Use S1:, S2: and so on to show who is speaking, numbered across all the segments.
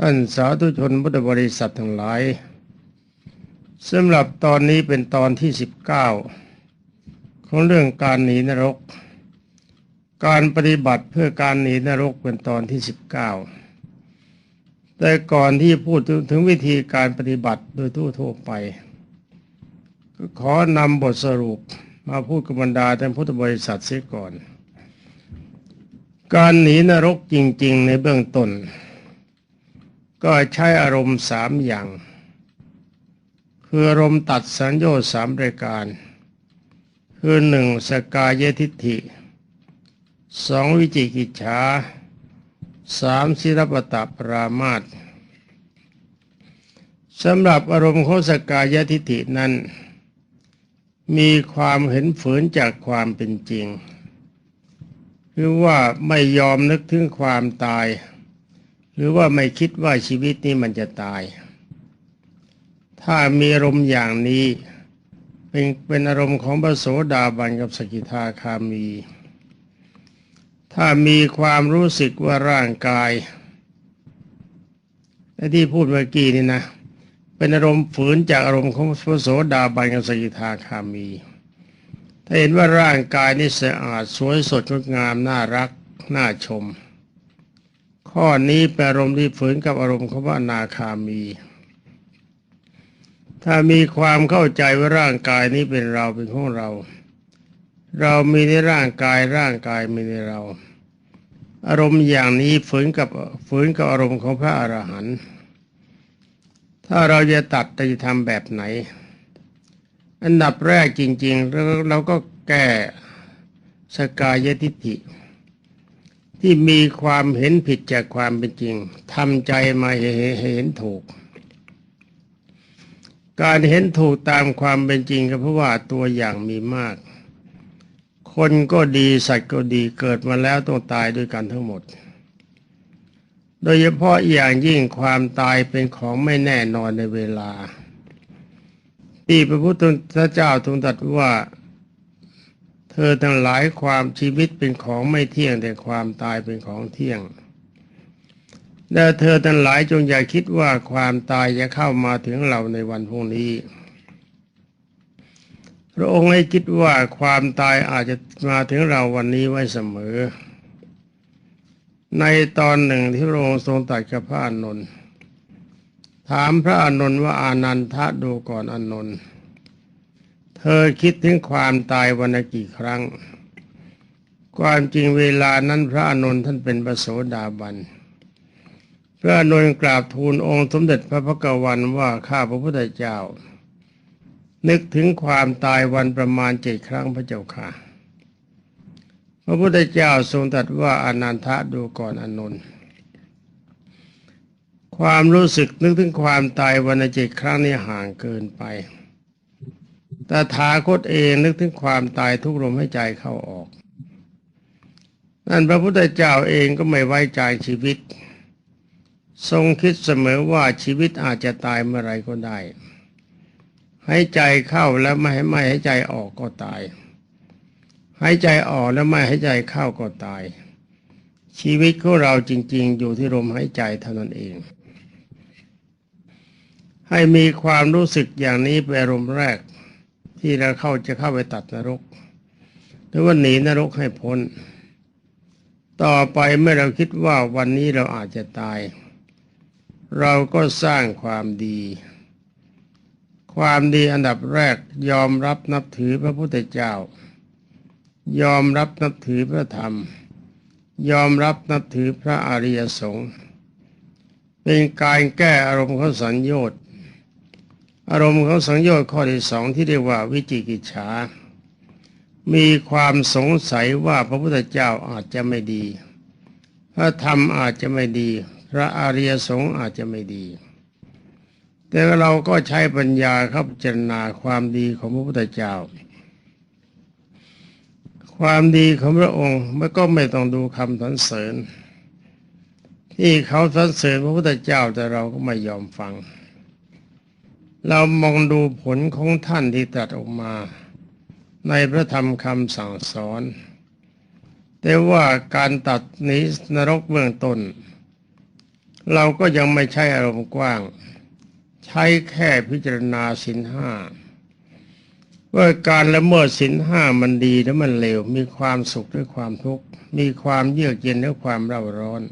S1: ท่านสาธุชนพุทธบริษัททั้งหลายสำหรับตอนนี้เป็นตอนที่สิบเก้าของเรื่องการหนีนรก การปฏิบัติเพื่อการหนีนรกเป็นตอนที่สิบเก้าแต่ก่อนที่พูดถึงวิธีการปฏิบัติโดยทั่วๆไป ก็ขอนำบทสรุปมาพูดกับบรรดาท่านพุทธบริษัทเสียก่อน การหนีนรกจริง ๆ ในเบื้องต้น ก็ใช้อารมณ์สามอย่าง คืออารมณ์ตัดสัญญาสามรายการ คือหนึ่งสกายทิฏฐิสองวิจิกิจฉาสามศิรปตะปรามาตสำหรับอารมณ์ของสกายทิฏฐินั้น มีความเห็นฝืนจากความเป็นจริง คือว่าไม่ยอมนึกถึงความตาย หรือว่าไม่คิดว่าชีวิตนี้มันจะตาย ถ้ามีอารมณ์อย่างนี้ เป็นเป็นอารมณ์ของพระโสดาบันกับสกิทาคามี ถ้ามีความรู้สึกว่าร่างกายและที่พูดเมื่อกี้นี่นะ เป็นอารมณ์ฝืนจากอารมณ์ของพระโสดาบันกับสกิทาคามี ถ้าเห็นว่าร่างกายนี่สะอาดสวยสดงดงามน่ารักน่าชม ข้อนี้เป็นอารมณ์ที่ฝืนกับอารมณ์ของพระอนาคามี ถ้ามีความเข้าใจว่าร่างกายนี้เป็นเราเป็นของเรา เรามีในร่างกายร่างกายมีในเรา อารมณ์อย่างนี้ฝืนกับฝืนกับอารมณ์ของพระอรหันต์ถ้าเราจะตัดจะทำแบบไหน อันดับแรกจริงๆเราเราก็แก้สกายทิฏฐิ ที่มีความเห็นผิดจากความเป็นจริงทำใจมาเห็นถูก การเห็นถูกตามความเป็นจริงก็เพราะว่าตัวอย่างมีมาก คนก็ดีสัตว์ก็ดีเกิดมาแล้วต้องตายด้วยกันทั้งหมด โดยเฉพาะอย่างยิ่งความตายเป็นของไม่แน่นอนในเวลาที่พระพุทธเจ้าทรงตรัสว่า ธอทั้งหลายความชีวิตเป็นของไม่เที่ยงแต่ความตายเป็นของเที่ยงและเธอทั้งหลายจงอย่าคิดว่าความตายจะเข้ามาถึงเราในวันพรุ่งนี้ พระองค์ให้คิดว่าความตายอาจจะมาถึงเราวันนี้ไว้เสมอ ในตอนหนึ่งที่พระองค์ทรงตรัสกับพระอานนท์ถามพระอานนท์ว่าอานันทะดูก่อนอานนท์ เธอคิดถึงความตายวันกี่ครั้ง ความจริงเวลานั้นพระอานนท่านเป็นพระโสดาบัน พระอานนกราบทูลองค์สมเด็จพระพักวันว่าข้าพระพุทธเจ้า นึกถึงความตายวันประมาณเจ็ดครั้งพระเจ้าค่ะ พระพุทธเจ้าทรงตรัสว่าอนันทะดูก่อนอานนความรู้สึกนึกถึงความตายวันเจ็ดครั้งนี้ห่างเกินไป ตถาคตเองนึกถึงความตายทุกลมหายใจเข้าออก นั่นพระพุทธเจ้าเองก็ไม่ไว้ใจชีวิต ทรงคิดเสมอว่าชีวิตอาจจะตายเมื่อไรก็ได้หายใจเข้าแล้วไม่ให้ไม่หายใจออกก็ตายหายใจออกแล้วไม่หายใจเข้าก็ตาย ชีวิตของเราจริง ๆ อยู่ที่ลมหายใจเท่านั้นเองให้มีความรู้สึกอย่างนี้เป็นอารมณ์แรก ที่เราเข้าจะเข้าไปตัดนรก หรือว่าหนีนรกให้พ้น ต่อไปเมื่อเราคิดว่าวันนี้เราอาจจะตาย เราก็สร้างความดี ความดีอันดับแรกยอมรับนับถือพระพุทธเจ้า ยอมรับนับถือพระธรรม ยอมรับนับถือพระอริยสงฆ์เป็นการแก้อารมณ์ของสัญญต์ อารมณ์ของสัญญต์ข้อที่สองที่เรียกว่าวิจิกิจฉา มีความสงสัยว่าพระพุทธเจ้าอาจจะไม่ดี พระธรรมอาจจะไม่ดี พระอริยสงฆ์อาจจะไม่ดี แต่เราก็ใช้ปัญญาเข้าพิจารณาความดีของพระพุทธเจ้า ความดีของพระองค์ไม่ก็ไม่ต้องดูคำสรรเสริญ ที่เขาสรรเสริญพระพุทธเจ้าแต่เราก็ไม่ยอมฟัง เรามองดูผลของท่านที่ตรัสออกมา ในพระธรรมคำสั่งสอน แต่ว่าการตัดนี้นรกเบื้องต้น เราก็ยังไม่ใช้อารมณ์กว้าง ใช้แค่พิจารณาสินห้าว่าการละเมิดสินห้ามันดีและมันเลวมีความสุขหรือความทุกข์มีความเยือกเย็นหรือความเร่าร้อน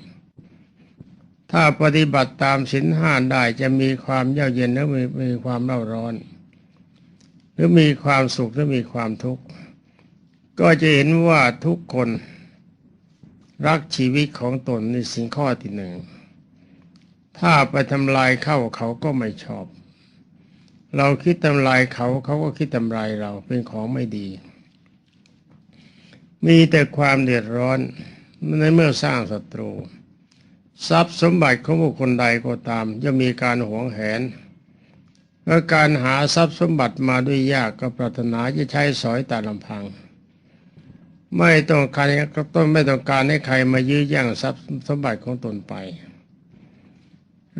S1: ถ้าปฏิบัติตามสินห้าได้จะมีความเยือกเย็นหรือมีมีความเร่าร้อน หรือมีความสุขหรือมีความทุกข์ก็จะเห็นว่าทุกคนรักชีวิตของตนในสิ่งข้อที่หนึ่ง ถ้าไปทำลายเข้าเขาก็ไม่ชอบ เราคิดทำลายเขาเขาก็คิดทำลายเราเป็นของไม่ดี มีแต่ความเดือดร้อนในเมื่อสร้างศัตรู ทรัพย์สมบัติของบุคคลใดก็ตามจะมีการหวงแหนเมื่อการหาทรัพย์สมบัติมาด้วยยากก็ปรารถนาจะใช้สอยต่ลำพัง ไม่ต้องการก็ต้องไม่ต้องการให้ใครมายื้อแย่งทรัพย์สมบัติของตนไป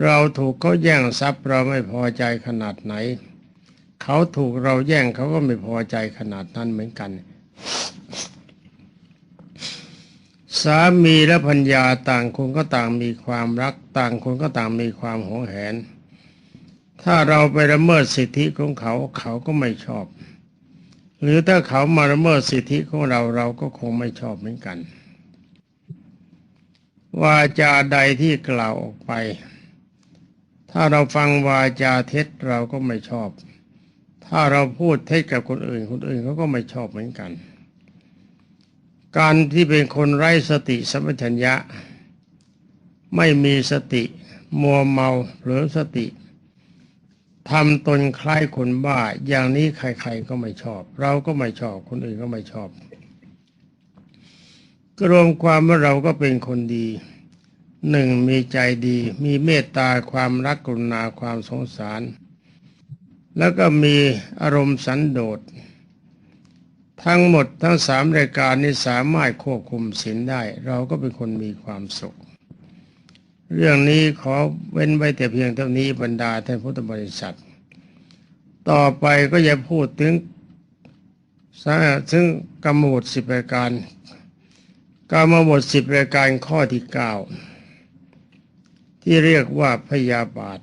S1: เราถูกเขาแย่งทรัพย์เราไม่พอใจขนาดไหน เขาถูกเราแย่งเขาก็ไม่พอใจขนาดนั้นเหมือนกัน สามีและพัญญาต่างคนก็ต่างมีความรัก ต่างคนก็ต่างมีความหวงแหน ถ้าเราไปละเมิดสิทธิของเขาเขาก็ไม่ชอบ หรือถ้าเขามาละเมิดสิทธิของเราเราก็คงไม่ชอบเหมือนกันวาจาใดที่กล่าวออกไป ถ้าเราฟังวาจาเท็จเราก็ไม่ชอบ ถ้าเราพูดเท็จกับคนอื่นคนอื่นเขาก็ไม่ชอบเหมือนกัน การที่เป็นคนไร้สติสัมปชัญญะ ไม่มีสติมัวเมาเผลอสติทำตนคล้ายคนบ้า อย่างนี้ใครๆก็ไม่ชอบ เราก็ไม่ชอบคนอื่นก็ไม่ชอบก็รวมความว่าเราก็เป็นคนดีหนึ่งมีใจดี มีเมตตาความรักกรุณาความสงสาร แล้วก็มีอารมณ์สันโดษ ทั้งหมดทั้งสามรายการนี้สามารถควบคุมศีลได้ เราก็เป็นคนมีความสุข เรื่องนี้ขอเว้นไว้แต่เพียงเท่านี้บรรดาท่านพุทธบริษัท ต่อไปก็จะพูดถึงซึ่งกรรมบทสิบรายการกรรมบทสิบรายการข้อที่เก้าที่เรียกว่าพยาบาท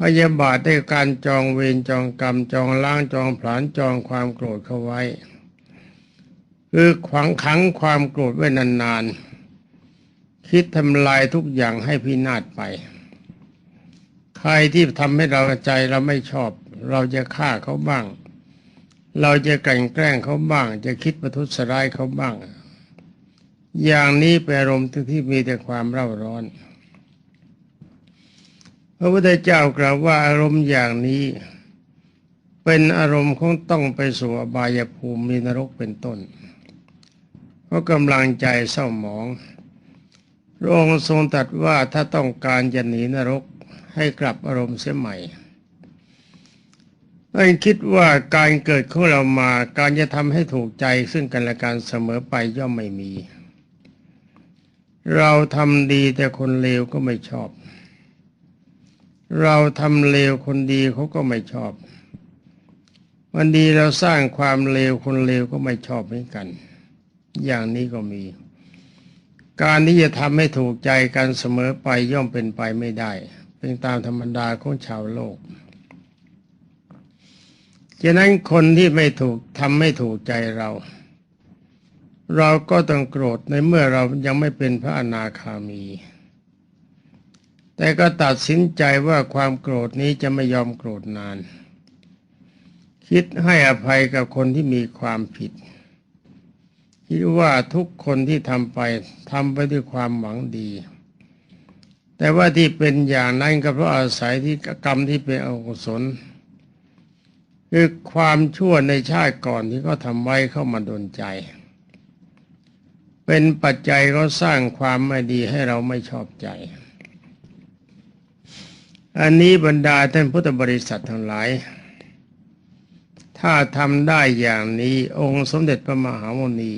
S1: พยาบาทได้การจองเวรจองกรรมจองล้างจองผลาญจองความโกรธเข้าไว้ คือขวางขังความโกรธไว้นานๆ คิดทำลายทุกอย่างให้พินาศไป ใครที่ทำให้เราใจเราไม่ชอบ เราจะฆ่าเขาบ้าง เราจะกลั่นแกล้งเขาบ้าง จะคิดประทุษร้ายเขาบ้าง อย่างนี้เป็นอารมณ์ที่มีแต่ความเร่าร้อน พระพุทธเจ้ากล่าวว่าอารมณ์อย่างนี้ เป็นอารมณ์ของต้องไปสู่อบายภูมิมีนรกเป็นต้น เพราะกำลังใจเศร้าหมองพระองค์ทรงตรัสว่าถ้าต้องการจะหนีนรกให้กลับอารมณ์เสียใหม่ไม่คิดว่าการเกิดของเรามาการจะทำให้ถูกใจซึ่งกันและกันเสมอไปย่อมไม่มี เราทำดีแต่คนเลวก็ไม่ชอบ เราทำเลวคนดีเขาก็ไม่ชอบ วันดีเราสร้างความเลวคนเลวก็ไม่ชอบเหมือนกัน อย่างนี้ก็มี การที่จะทำให้ถูกใจกันเสมอไปย่อมเป็นไปไม่ได้ เป็นตามธรรมดาของชาวโลกฉะนั้นคนที่ไม่ถูกทำไม่ถูกใจเรา เราก็ต้องโกรธในเมื่อเรายังไม่เป็นพระอนาคามี แต่ก็ตัดสินใจว่าความโกรธนี้จะไม่ยอมโกรธนาน คิดให้อภัยกับคนที่มีความผิด คิดว่าทุกคนที่ทำไปทำไปด้วยความหวังดี แต่ว่าที่เป็นอย่างนั้นก็เพราะอาศัยที่กรรมที่เป็นอกุศลคือความชั่วในชาติก่อนที่เขาทำไว้เข้ามาโดนใจ เป็นปัจจัยเขาสร้างความไม่ดีให้เราไม่ชอบใจ อันนี้บรรดาท่านพุทธบริษัททั้งหลาย ถ้าทำได้อย่างนี้องค์สมเด็จพระมหาโมนี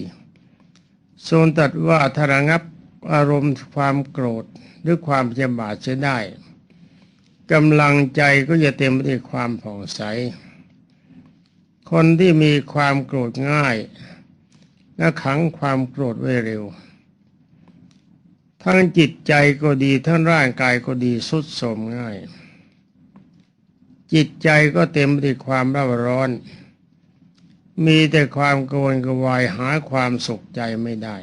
S1: ทรงตรัสว่าถ้าระงับอารมณ์ความโกรธหรือความเจ็บาดเสียได้กำลังใจก็จะเต็มไปด้วยความผ่องใส คนที่มีความโกรธง่ายและขังความโกรธไว้เร็ว ทั้งจิตใจก็ดีทั้งร่างกายก็ดีสุดโทรมง่าย จิตใจก็เต็มไปด้วยความร้อนร้อน มีแต่ความกวนกวายหาความสุขใจไม่ได้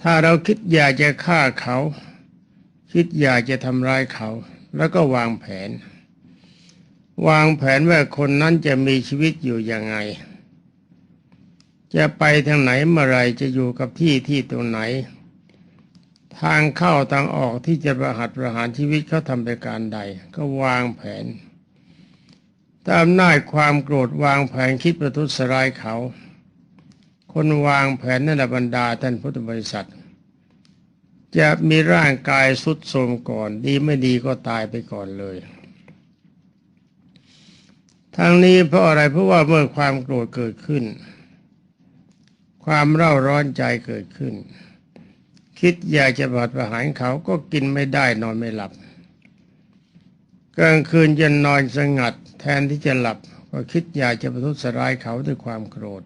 S1: ถ้าเราคิดอยากจะฆ่าเขา คิดอยากจะทำร้ายเขา แล้วก็วางแผน วางแผนว่าคนนั้นจะมีชีวิตอยู่ยังไง จะไปทางไหนเมื่อไรจะอยู่กับที่ที่ตรงไหน ทางเข้าทางออกที่จะประหัตประหารชีวิตเขาทำไปการใด ก็วางแผนตามหน้าจความโกรธวางแผนคิดประทุษร้ายเขา คนวางแผนนั่นแหละบรรดาท่านพุทธบริษัท จะมีร่างกายสุดโทรมก่อน ดีไม่ดีก็ตายไปก่อนเลยทั้งนี้เพราะอะไรเพราะว่าเมื่อความโกรธเกิดขึ้น ความเร่าร้อนใจเกิดขึ้น คิดอยากจะบาดประหารเขาก็กินไม่ได้นอนไม่หลับกลางคืนจะนอนสงัด แทนที่จะหลับ ก็คิดอยากจะประทุษร้ายเขาด้วยความโกรธ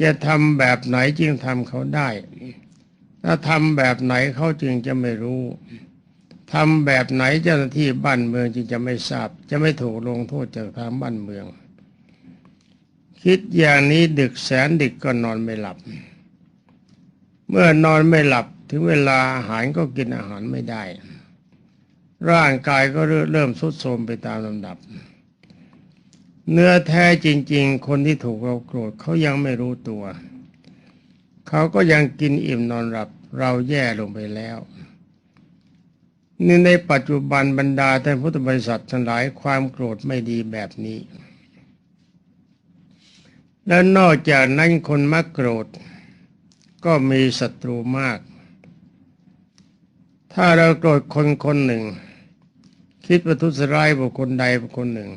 S1: จะทำแบบไหนจึงทำเขาได้ ถ้าทำแบบไหนเขาจึงจะไม่รู้ทำแบบไหนเจ้าหน้าที่บ้านเมืองจึงจะไม่ทราบ จะไม่ถูกลงโทษจากทางบ้านเมือง คิดอย่างนี้ดึกแสนดึกก็นอนไม่หลับ เมื่อนอนไม่หลับถึงเวลาอาหารก็กินอาหารไม่ได้ ร่างกายก็เริ่มทรุดโทรมไปตามลำดับ เนื้อแท้จริง ๆ คนที่ถูกเราโกรธเขายังไม่รู้ตัว เขาก็ยังกินอิ่มนอนหลับเราแย่ลงไปแล้วนี่ในปัจจุบันบรรดาท่านพุทธบริษัททั้งหลายความโกรธไม่ดีแบบนี้ และนอกจากนั้นคนมักโกรธ ก็มีศัตรูมาก ถ้าเราโกรธคนคนหนึ่ง คิดประทุษร้ายบุคคลใดบุคคลหนึ่ง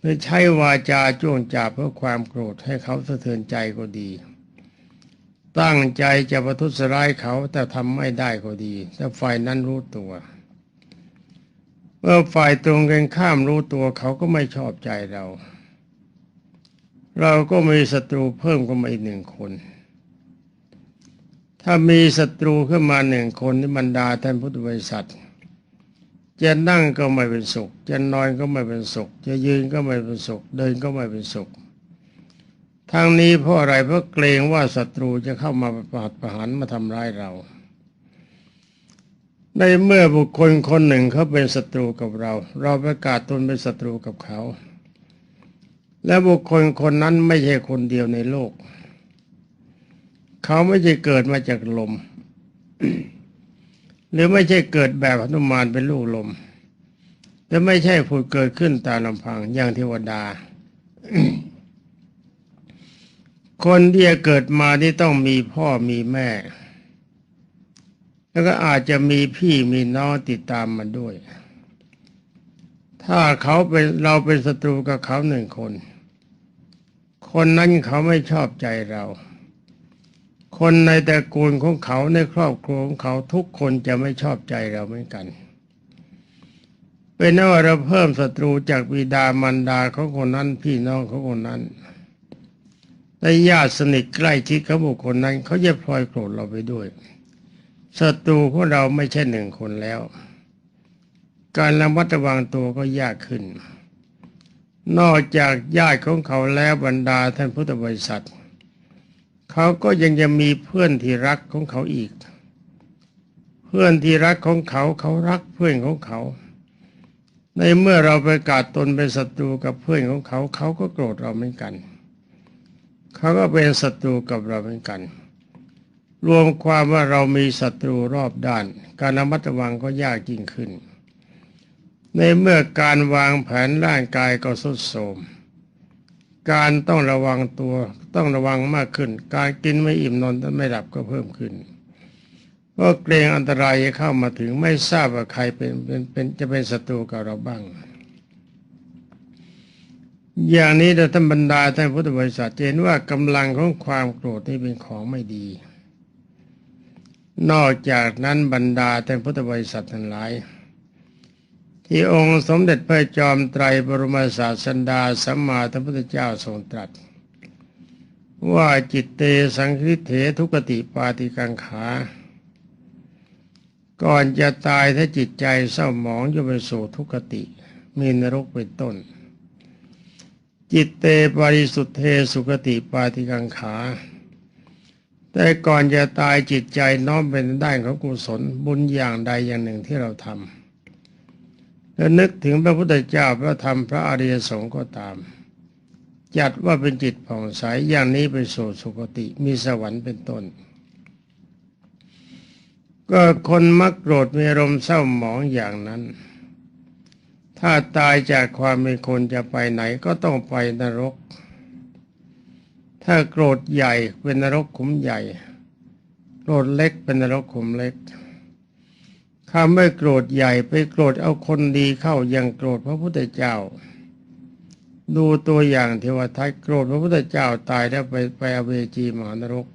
S1: หรือใช้วาจาจ้วงจาบเพื่อความโกรธให้เขาสะเทือนใจก็ดี ตั้งใจจะประทุษร้ายเขาแต่ทำไม่ได้ก็ดีถ้าฝ่ายนั้นรู้ตัวเมื่อฝ่ายตรงกันข้ามรู้ตัวเขาก็ไม่ชอบใจเรา เราก็มีศัตรูเพิ่มก็มาอีกหนึ่งคน ถ้ามีศัตรูขึ้นมาหนึ่งคนที่บรรดาท่านพุทธบริษัทจะนั่งก็ไม่เป็นสุข จะนอนก็ไม่เป็นสุข จะยืนก็ไม่เป็นสุข เดินก็ไม่เป็นสุขทางนี้เพราะอะไรเพราะเกรงว่าศัตรูจะเข้ามาประหัตประหารมาทำร้ายเรา ในเมื่อบุคคลคนหนึ่งเขาเป็นศัตรูกับเรา เราประกาศตนเป็นศัตรูกับเขา และบุคคลคนนั้นไม่ใช่คนเดียวในโลก เขาไม่ใช่เกิดมาจากลม หรือไม่ใช่เกิดแบบหนุมานเป็นลูกลม และไม่ใช่ผุดเกิดขึ้นตามลำพังอย่างเทวดา คนที่จะเกิดมาที่ต้องมีพ่อมีแม่ แล้วก็อาจจะมีพี่มีน้องติดตามมาด้วยถ้าเขาเป็นเราเป็นศัตรูกับเขาหนึ่งคน คนนั้นเขาไม่ชอบใจเรา คนในตระกูลของเขาในครอบครัวของเขาทุกคนจะไม่ชอบใจเราเหมือนกันเป็นว่าเราเพิ่มศัตรูจากบิดามารดาของคนนั้นพี่น้องของคนนั้นและญาติสนิทใกล้ชิดของบุคคลนั้นเขาจะพลอยโกรธเราไปด้วยศัตรูของเราไม่ใช่หนึ่งคนแล้ว การระมัดระวังตัวก็ยากขึ้น นอกจากญาติของเขาแล้วบรรดาท่านพุทธบริษัท เขาก็ยังจะมีเพื่อนที่รักของเขาอีก เพื่อนที่รักของเขาเขารักเพื่อนของเขา ในเมื่อเราประกาศตนเป็นศัตรูกับเพื่อนของเขา เขาก็โกรธเราเหมือนกัน เขาก็เป็นศัตรูกับเราเหมือนกัน รวมความว่าเรามีศัตรูรอบด้าน การระมัดระวังก็ยากยิ่งขึ้น ในเมื่อการวางแผนร่างกายก็สุดโทรมการต้องระวังตัวต้องระวังมากขึ้น การกินไม่อิ่มนอนไม่หลับก็เพิ่มขึ้นเพราะเกรงอันตรายจะเข้ามาถึงไม่ทราบว่าใครเป็นเป็นเป็นจะเป็นศัตรูกับเราบ้าง อย่างนี้เราท่านบรรดาท่านพุทธบริษัทเห็นว่ากำลังของความโกรธนี่เป็นของไม่ดี นอกจากนั้นบรรดาท่านพุทธบริษัททั้งหลาย ที่องค์สมเด็จพระจอมไตรบรมศาสดาสัมมาสัมพุทธเจ้าทรงตรัส ว่าจิตเตสังคิเถทุกติปาติกังขา ก่อนจะตายถ้าจิตใจเศร้าหมองจะไปสู่ทุกติ มีนรกเป็นต้น จิตเตปริสุทธเทสุกติปาติกังขา แต่ก่อนจะตายจิตใจน้อมเป็นด้านของกุศลบุญอย่างใดอย่างหนึ่งที่เราทำ แล้วนึกถึงพระพุทธเจ้าพระธรรมพระอริยสงฆ์ก็ตาม จัดว่าเป็นจิตผ่องใสอย่างนี้ไปสู่สุคติมีสวรรค์เป็นต้น ก็คนมักโกรธมีอารมณ์เศร้าหมองอย่างนั้น ถ้าตายจากความเป็นคนจะไปไหนก็ต้องไปนรก ถ้าโกรธใหญ่เป็นนรกขุมใหญ่โกรธเล็กเป็นนรกขุมเล็ก คำไม่โกรธใหญ่ไปโกรธเอาคนดีเข้ายังโกรธพระพุทธเจ้า ดูตัวอย่างเทวทัตโกรธพระพุทธเจ้าตายแล้วไปไปอเวจีมหานรก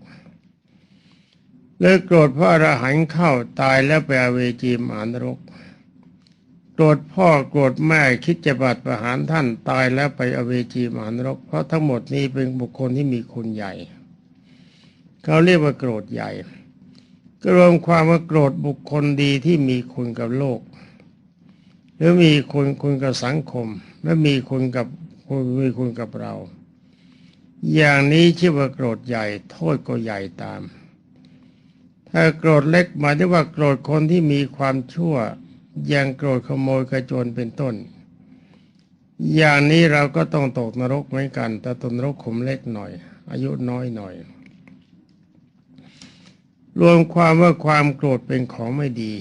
S1: เลิกโกรธพระอรหันต์เข้าตายแล้วไปอเวจีมหานรก โกรธพ่อโกรธแม่คิดจะบัดประหารท่านตายแล้วไปอเวจีมหานรก เพราะทั้งหมดนี้เป็นบุคคลที่มีคุณใหญ่ เขาเรียกว่าโกรธใหญ่ ก็รวมความว่าโกรธบุคคลดีที่มีคุณกับโลก หรือมีคุณคุณกับสังคม และมีคุณกับคุณมีคุณกับเรา อย่างนี้ชื่อว่าโกรธใหญ่ โทษก็ใหญ่ตาม ถ้าโกรธเล็กหมายถึงว่าโกรธคนที่มีความชั่วอย่างโกรธขโมยกระโจนเป็นต้น อย่างนี้เราก็ต้องตกนรกเหมือนกัน แต่ตกนรกขุมเล็กหน่อย อายุน้อยหน่อย รวมความว่าความโกรธเป็นของไม่ดี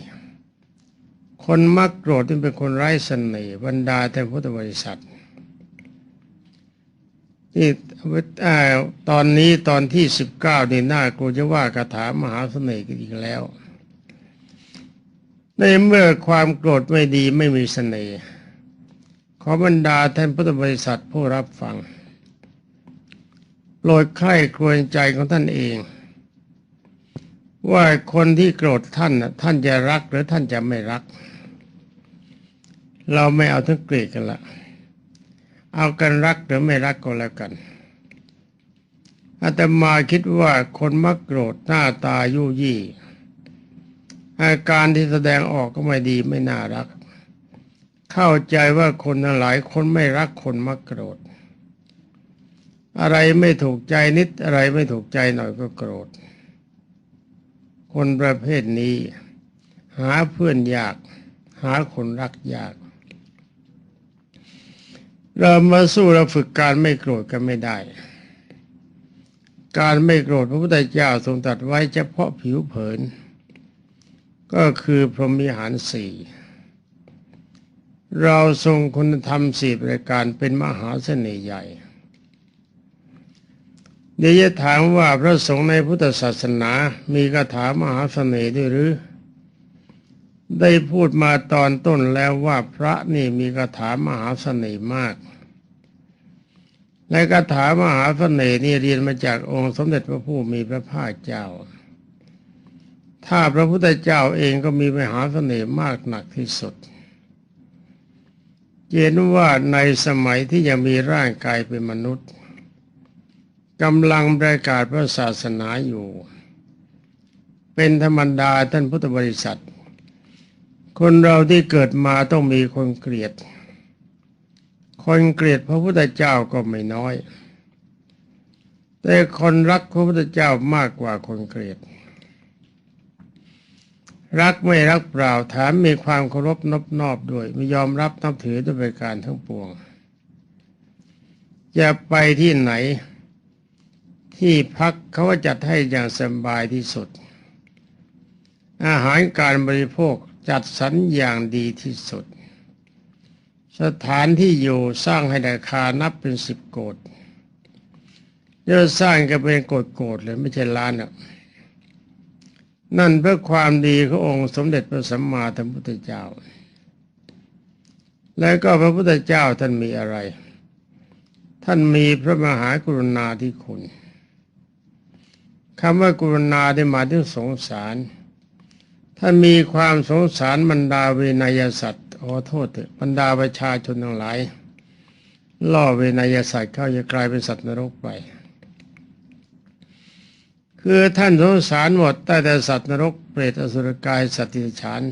S1: คนมักโกรธนี่เป็นคนไร้เสน่ห์บรรดาแต่พุทธบริษัทนี่ตอนนี้ตอนที่สิบเก้านี่น่ากลัวจะว่ากถามหาเสน่ห์กันอีกแล้ว ในเมื่อความโกรธไม่ดีไม่มีเสน่ห์ขอบรรดาท่านพุทธบริษัทผู้รับฟังโปรดใคร่ควญใจของท่านเอง ว่าคนที่โกรธท่านน่ะท่านจะรักหรือท่านจะไม่รัก เราไม่เอาทั้งเกลียดกันละเอากันรักหรือไม่รักก็แล้วกันอาตมาคิดว่าคนมักโกรธหน้าตายุยี่ อาการที่แสดงออกก็ไม่ดีไม่น่ารัก เข้าใจว่าคนหลายคนไม่รักคนมักโกรธ อะไรไม่ถูกใจนิดอะไรไม่ถูกใจหน่อยก็โกรธ คนประเภทนี้ หาเพื่อนยาก หาคนรักยาก เรามาสู้เราฝึกการไม่โกรธกันไม่ได้ การไม่โกรธพระพุทธเจ้าทรงตรัสไว้เฉพาะผิวเผิน ก็คือพรหมิหารสี่เราทรงคุณธรรมสี่ประการเป็นมหาเสน่ห์ใหญ่ เดี๋ยวจะถามว่าพระสงฆ์ในพุทธศาสนามีคาถามหาเสน่ห์ด้วยหรือ ได้พูดมาตอนต้นแล้วว่าพระนี่มีคาถามหาเสน่ห์มาก ในคาถามหาเสน่ห์นี่เรียนมาจากองค์สมเด็จพระผู้มีพระภาคเจ้า ถ้าพระพุทธเจ้าเองก็มีมหาเสน่ห์มากหนักที่สุดเห็นว่าในสมัยที่ยังมีร่างกายเป็นมนุษย์ กำลังประกาศพระศาสนาอยู่ เป็นธรรมดาท่านพุทธบริษัท คนเราที่เกิดมาต้องมีคนเกลียด คนเกลียดพระพุทธเจ้าก็ไม่น้อย แต่คนรักพระพุทธเจ้ามากกว่าคนเกลียด รักไม่รักเปล่าถามมีความเคารพนอบนอบด้วยไม่ยอมรับนับถือด้วยการทั้งปวงจะไปที่ไหน ที่พักเขาก็จัดให้อย่างสบายที่สุด อาหารการบริโภคจัดสรรอย่างดีที่สุด สถานที่อยู่สร้างให้ราคานับเป็นสิบโกดเดี๋ยวสร้างก็เป็นโกดโกดเลยไม่ใช่ล้านอะนั่นเพื่อความดีขององค์สมเด็จพระสัมมาสัมพุทธเจ้า แล้วก็พระพุทธเจ้าท่านมีอะไร ท่านมีพระมหากรุณาธิคุณ คำว่ากรุณาได้หมายถึงสงสารท่ามีความสงสารบรรดาเวนยสัตว์ขอโทษเถอะบรรดาประชาชนทั้งหลาย ล่อเวนยสัตว์เข้าจะกลายเป็นสัตว์นรกไป คือท่านสงสารหมดตั้แต่สัตว์นรกเปรตอสุรกายสัตว์ติฉาน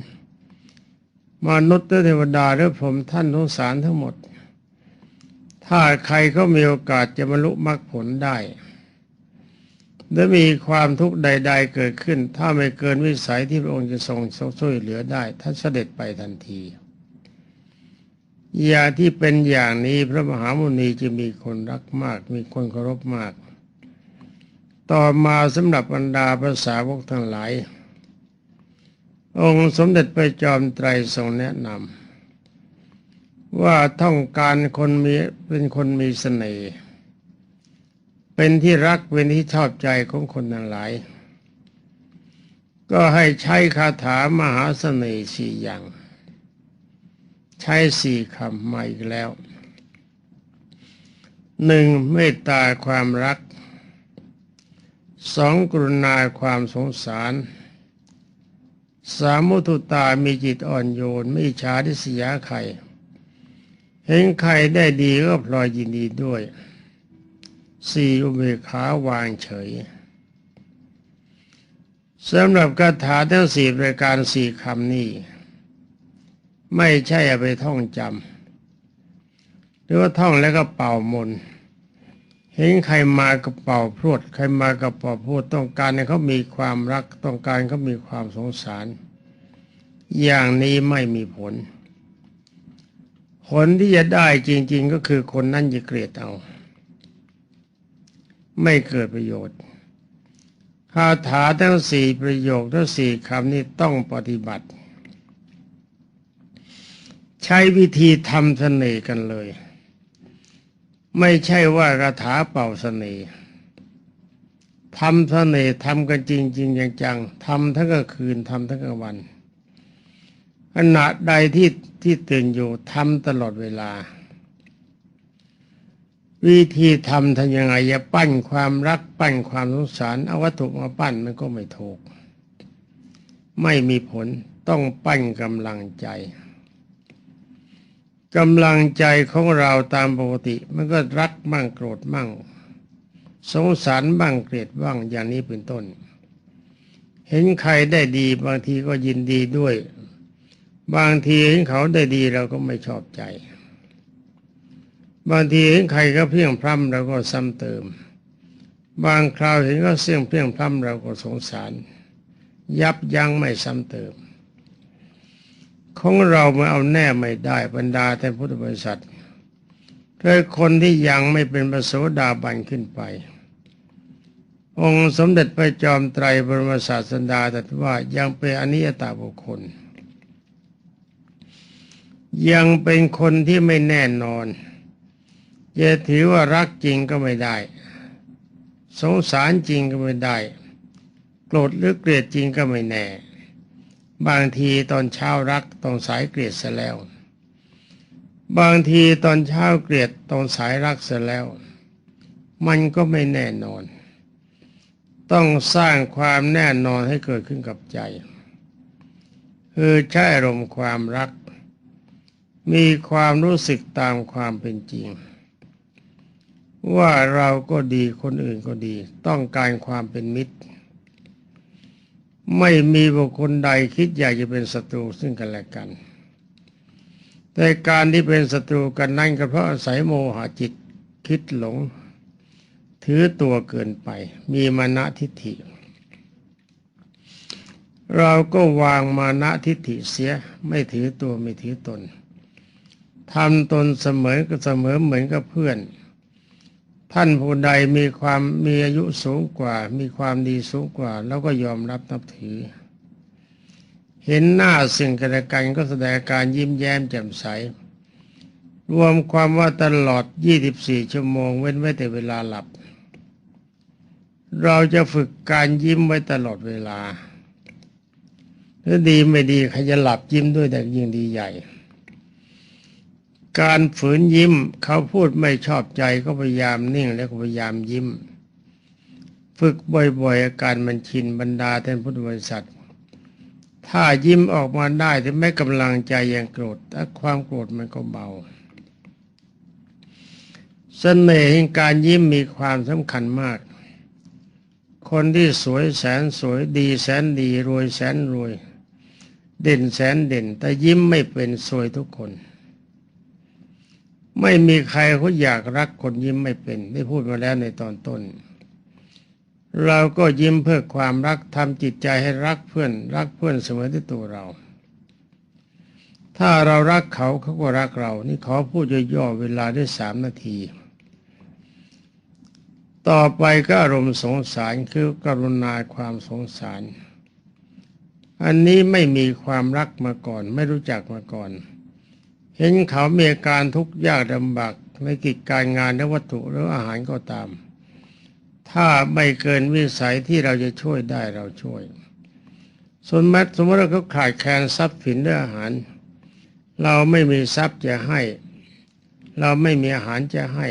S1: มนุษย์เทวดาและพรหมท่านสงสารทั้งหมด ถ้าใครก็มีโอกาสจะบรรลุมรรคผลได้ และมีความทุกข์ใด ๆ เกิดขึ้น ถ้าไม่เกินวิสัยที่พระองค์จะทรงช่วยเหลือได้ท่านเสด็จไปทันทีอย่าที่เป็นอย่างนี้พระมหามุนีจะมีคนรักมาก มีคนเคารพมาก ต่อมาสำหรับบรรดาภาษาวกทั้งหลาย องค์สมเด็จพระจอมไตรทรงแนะนำว่าต้องการคนมีเป็นคนมีเสน่ห์ เป็นที่รักเป็นที่ชอบใจของคนทั้งหลาย ก็ให้ใช้คาถามหาเสน่ห์สี่อย่าง ใช้สี่คำมาอีกแล้วหนึ่งเมตตาความรักสองกรุณาความสงสารสามมุทุตามีจิตอ่อนโยนไม่ฉาทิสยาใครเห็นใครได้ดีก็พลอยยินดีด้วย สี่อุเบกขาวางเฉยสำหรับคาถาทั้งสี่รายการสี่คำนี้ ไม่ใช่ไปท่องจำหรือว่าท่องแล้วก็เป่ามน เห็นใครมาก็เป่าพรวด ใครมาก็เป่าพูดต้องการให้เขามีความรักต้องการเขามีความสงสาร อย่างนี้ไม่มีผล ผลที่จะได้จริง ๆ ก็คือคนนั้นจะเกลียดเอา ไม่เกิดประโยชน์คาถาทั้งสี่ประโยคทั้งสี่คำนี้ต้องปฏิบัติ ใช้วิธีทำเสน่ห์กันเลย ไม่ใช่ว่าคาถาเป่าเสน่ห์ทำเสน่ห์ทำกันจริงจริงจังๆทำทั้งกลางคืนทำทั้งกลางวันขณะใดที่ที่ตื่นอยู่ทำตลอดเวลา วิธีทำทำยังไงอย่าปั้นความรักปั้นความสงสารเอาวัตถุมาปั้นมันก็ไม่ถูก ไม่มีผลต้องปั้นกำลังใจกำลังใจของเราตามปกติ มันก็รักบ้างโกรธบ้างสงสารบ้างเกลียดบ้างอย่างนี้เป็นต้น เห็นใครได้ดีบางทีก็ยินดีด้วย บางทีเห็นเขาได้ดีเราก็ไม่ชอบใจ บางทีเห็นใครก็เพียงพร่ำเราก็ซ้ำเติม บางคราวเห็นก็เสี่ยงเพียงพร่ำเราก็สงสาร ยับยั้งไม่ซ้ำเติม ของเราไม่เอาแน่ไม่ได้บรรดาแต่พุทธบริษัทเพื่อคนที่ยังไม่เป็นประโสดาบันขึ้นไป องค์สมเด็จพระจอมไตรบรมศาสดาตรัสว่ายังเป็นอนิยตาบุคคล ยังเป็นคนที่ไม่แน่นอน จะถือว่ารักจริงก็ไม่ได้ สงสารจริงก็ไม่ได้ โกรธหรือเกลียดจริงก็ไม่แน่ บางทีตอนเช้ารักตอนสายเกลียดซะแล้ว บางทีตอนเช้าเกลียดตอนสายรักซะแล้ว มันก็ไม่แน่นอน ต้องสร้างความแน่นอนให้เกิดขึ้นกับใจคือใช้อารมณ์ความรัก มีความรู้สึกตามความเป็นจริง ว่าเราก็ดีคนอื่นก็ดี ต้องการความเป็นมิตร ไม่มีบุคคลใดคิดอยากจะเป็นศัตรูซึ่งกันและกัน แต่การที่เป็นศัตรูกันนั่นก็เพราะอาศัยโมหะจิตคิดหลง ถือตัวเกินไป มีมานะทิฏฐิ เราก็วางมานะทิฏฐิเสียไม่ถือตัวไม่ถือตนทำตนเสมอก็เสมอเหมือนกับเพื่อน ท่านผู้ใดมีความมีอายุสูงกว่า มีความดีสูงกว่า แล้วก็ยอมรับนับถือ เห็นหน้าสิ่งกันและกันก็แสดงการยิ้มแย้มแจ่มใส รวมความว่าตลอด 24 ชั่วโมงเว้นไว้แต่เวลาหลับ เราจะฝึกการยิ้มไว้ตลอดเวลาถ้าดีไม่ดีใครจะหลับยิ้มด้วยแต่ยิ่งดีใหญ่ การฝืนยิ้ม เขาพูดไม่ชอบใจก็พยายามนิ่งแล้วก็พยายามยิ้ม ฝึกบ่อยๆอาการมันชินบรรดาท่านพุทธบริษัท ถ้ายิ้มออกมาได้ถึงแม้กำลังใจยังโกรธถ้าความโกรธมันก็เบาสเสน่ห์แห่งการยิ้มมีความสำคัญมาก คนที่สวยแสนสวยดีแสนดีรวยแสนรวย เด่นแสนเด่น แต่ยิ้มไม่เป็นสวยทุกคน ไม่มีใครเขาอยากรักคนยิ้มไม่เป็นได้พูดมาแล้วในตอนต้น เราก็ยิ้มเพื่อความรักทำจิตใจให้รักเพื่อน รักเพื่อนเสมอที่ตัวเรา ถ้าเรารักเขาเขาก็รักเรา นี่ขอพูดย่อๆเวลาได้สามนาที ต่อไปก็อารมณ์สงสารคือกรุณาความสงสาร อันนี้ไม่มีความรักมาก่อน ไม่รู้จักมาก่อน เห็นเขามีอาการทุกข์ยากลำบากในกิจการงานและวัตถุหรืออาหารก็ตาม ถ้าไม่เกินวิสัยที่เราจะช่วยได้เราช่วย ส่วนแม้สมมติว่าเขาขาดแคลนทรัพย์สินหรืออาหาร เราไม่มีทรัพย์จะให้ เราไม่มีอาหารจะให้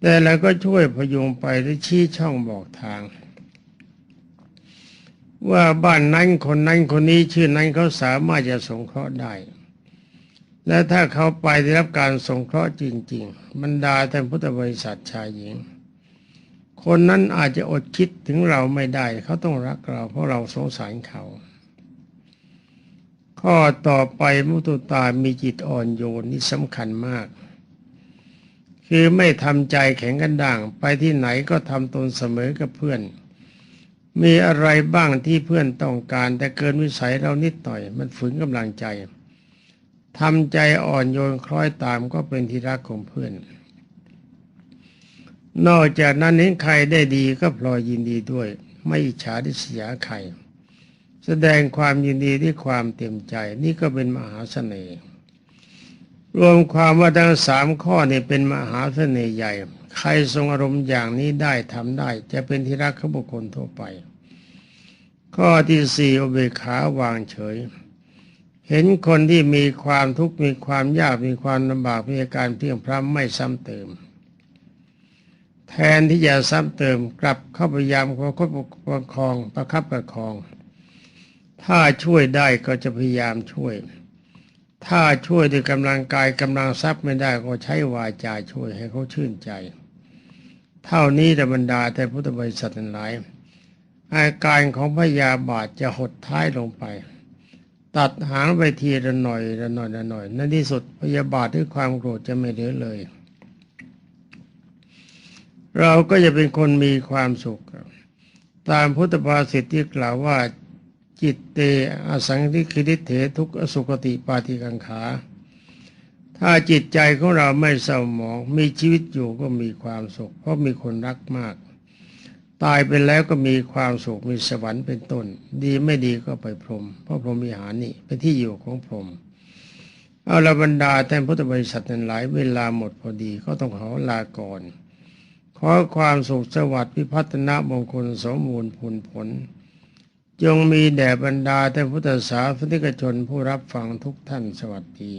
S1: แต่เราก็ช่วยพยุงไปหรือชี้ช่องบอกทาง ว่าบ้านนั้นคนนั้นคนนี้ชื่อนั้นเขาสามารถจะสงเคราะห์ได้ และถ้าเขาไปได้รับการสงเคราะห์จริง ๆ บรรดาท่านพุทธบริษัทชายหญิง คนนั้นอาจจะอดคิดถึงเราไม่ได้ เขาต้องรักเราเพราะเราสงสารเขา ข้อต่อไปมุตุตามีจิตอ่อนโยนนี่สำคัญมาก คือไม่ทำใจแข็งกันด่าง ไปที่ไหนก็ทำตนเสมอกับเพื่อน มีอะไรบ้างที่เพื่อนต้องการ แต่เกินวิสัยเรานิดหน่อย มันฝืนกำลังใจ ทำใจอ่อนโยนคล้อยตามก็เป็นที่รักของเพื่อน นอกจากนั้นเห็นใครได้ดีก็พลอยยินดีด้วย ไม่อิจฉาดิษยาใคร แสดงความยินดีด้วยความเต็มใจ นี่ก็เป็นมหาเสน่ห์รวมความว่าทั้งสามข้อนี่เป็นมหาเสน่ห์ใหญ่ ใครทรงอารมณ์อย่างนี้ได้ทำได้ จะเป็นที่รักของบุคคลทั่วไป ข้อที่สี่อเบขาวางเฉย เห็นคนที่มีความทุกข์มีความยากมีความลำบากมีอาการเพียงพร้ำไม่ซ้ำเติม แทนที่จะซ้ำเติมกลับเข้าพยายามประคับประคองประคับประคอง ถ้าช่วยได้ก็จะพยายามช่วย ถ้าช่วยด้วยกำลังกายกำลังทรัพย์ไม่ได้ก็ใช้วาจาช่วยให้เขาชื่นใจ เท่านี้ธรรดาแต่พุทธบริษัทหลาย อาการของพยาบาทจะหดท้ายลงไป ตัดหางไปทีละหน่อยละหน่อยละหน่อยในที่สุดพยาบาทด้วยความโกรธจะไม่เหลือเลย เราก็จะเป็นคนมีความสุข ตามพุทธภาษิตที่กล่าวว่าจิตเตอสังทิคิริเถทุกอสุกติปาติกังขา ถ้าจิตใจของเราไม่เศร้าหมอง มีชีวิตอยู่ก็มีความสุข เพราะมีคนรักมาก ตายไปแล้วก็มีความสุขมีสวรรค์เป็นต้น ดีไม่ดีก็ไปพรหมเพราะพรหมวิหารนี่เป็นที่อยู่ของพรหมเอาละบรรดาท่านพุทธบริษัทนั้นหลายเวลาหมดพอดีก็ต้องขอลาก่อน ขอความสุขสวัสดิ์พิพัฒนามงคลสมบูรณ์ผลผล จงมีแด่บรรดาท่านพุทธศาสนิกชนผู้รับฟังทุกท่านสวัสดี